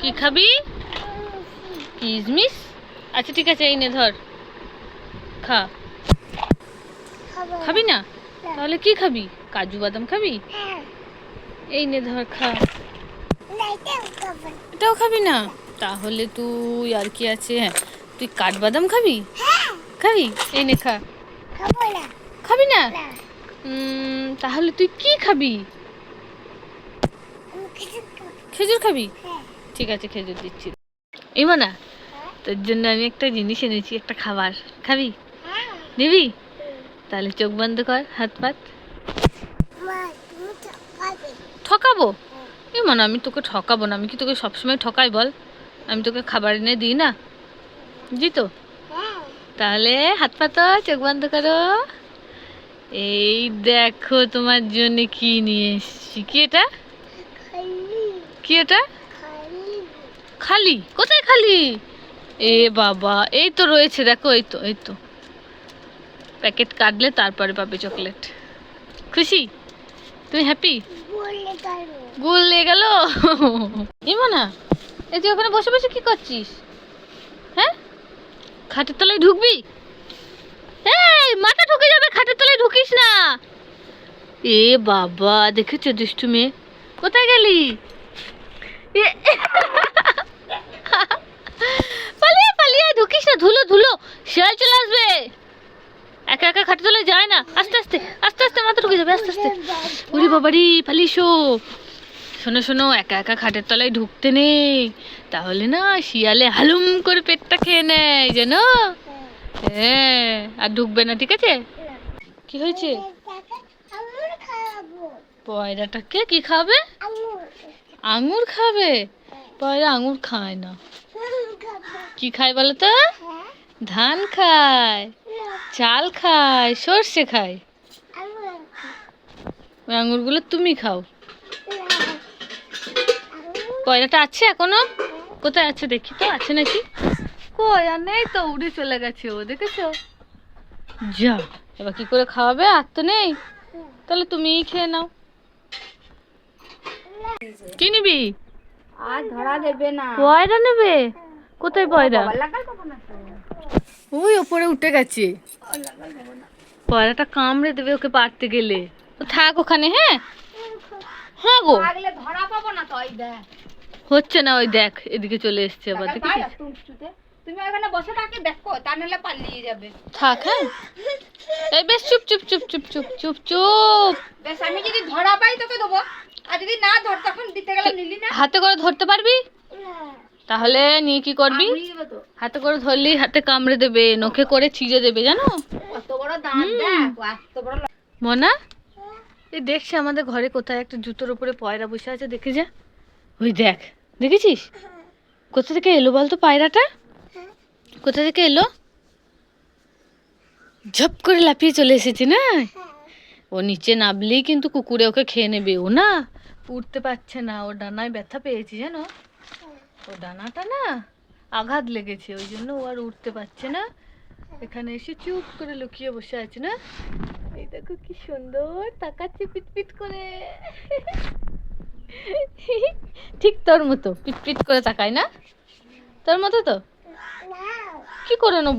কি খাবি? কিশমিশ আচ্ছা ঠিক আছে এই নে ধর। খা। খাবি না? তাহলে কি খাবি? কাজু বাদাম খাবি? এই নে ধর খা। এটাও খাবি না? তাহলে তুই আর কি আছে? হ্যাঁ তুই কাঠবাদাম খাবি? খাবি? এই নে খা। খাবি না। তাহলে তুই কি খাবি? খেজুর খাবি? ঠিক আছে, খেজুর দিচ্ছি। ইমানা, তোর জন্য আমি একটা জিনিস এনেছি, একটা খাবার। খাবি? নিবি তাহলে চোখ বন্ধ কর, হাত পাত। ঠকাবো? এ মানে আমি তোকে ঠকাবো না, আমি কি তোকে সবসময় ঠকাই বল? আমি তোকে খাবার এনে দিই না? জি তো? তাহলে হাত পাতো, চোখ বন্ধ করো। এই দেখো তোমার জন্য কি নিয়ে এসছি। কি এটা? কি এটা? খালি। কোথায় খালি? এ বাবা, এই তো রয়েছে, দেখো, এই তো এই তো। প্যাকেট কাটলে তারপরে পাবে চকলেট। খুশি? তুমি হ্যাপি? গুল গেল। ইমানা, এই তুই ওখানে বসে বসে কি করছিস? হ্যাঁ? খাটের তলায় ঢুকবি? এই, মাথা ঢুকে যাবে, খাটের তলায় ঢুকিস না। এ বাবা, দেখেছ দুষ্টু মেয়ে? কোথায় গেলি? পালিয়ে পালিয়ে ঢুকিস না ধুলো ধুলো শিয়াল চলে আসবে। একা একা খাটে তলায় যায় না আস্তে আস্তে আস্তে আস্তে মাথা ঢুকে যাবে আস্তে আস্তে। উরি বাবারি পালিশো শোনো শোনো একা একা খাটের তলায় ঢুকতে নেই। তাহলে না শিয়ালে হালুম করে পেটটা খেয়ে নেয় যেন হ্যাঁ আর ঢুকবে না ঠিক আছে? কি হয়েছে? পয়রাটাকে কি খাবে? আঙুর খাবে? পয়রা আঙুর খায় না। কি খায় বলো তো? ধান খায় চাল খায় সর্ষে খায়। ওই আঙুরগুলো তুমি খাও। পয়রাটা আছে এখনও? কোথায় আছে দেখি তো আছে নাকি? কই আর নেই তো উড়ে চলে গেছে ও দেখেছ? যা এবার কি করে খাওয়াবে? আর তো নেই। তাহলে তুমিই খেয়ে নাও। কি নিবি? আর ধরা দেবে না। পয়রা নেবে? কোথায় পয়রা? তো ওই ওপরে উঠে গেছে। পয়রাটা কামড়ে দেবে ওকে পারতে গেলে। ও থাক ওখানে হ্যাঁ? হ্যাঁ গো। ধরা পাবো না তো ওই দেখ। হচ্ছে না ওই দেখ এদিকে চলে এসছে আবার। তুমি ওখানে বসে থাকে দেখো তা নাহলে পালিয়ে যাবে। থাক হ্যাঁ? এই বেশ চুপ চুপ চুপ চুপ চুপ চুপ চুপ। বেশ আমি যদি ধরা পাই তোকে দেবো। আর যদি না ধর তখন দিতে গেলে নিলি না? হাতে করে ধরতে পারবি? তাহলে নিয়ে কি করবি? হাতে করে ধরলি হাতে কামড়ে দেবে নখে করে চিজে দেবে জানো? কত বড় দাঁত দেখ এত বড় মনা? এই দেখছি আমাদের ঘরে কোথায় একটা জুতোর উপরে পয়রা বসে আছে দেখে যা। ওই দেখ দেখেছিস? কোথা থেকে এলো বলতো পায়রাটা? কোথা থেকে এলো? ঝপ করে লাফিয়ে চলে এসেছে না? ও নিচে নামলেই কিন্তু কুকুরে ওকে খেয়ে নেবে ও না? উঠতে পারছে না ও ডানায় ব্যথা পেয়েছে জানো? ও ডানাটা না আঘাত লেগেছে ওই জন্য ও আর উঠতে পারছে না। এখানে এসে চুপ করে লুকিয়ে বসে আছে না? এই দেখো কি সুন্দর তাকাচ্ছে পিট পিট করে। ঠিক তোর মতো পিট পিট করে তাকায় না? তোর মতো তো? কি করে নেব?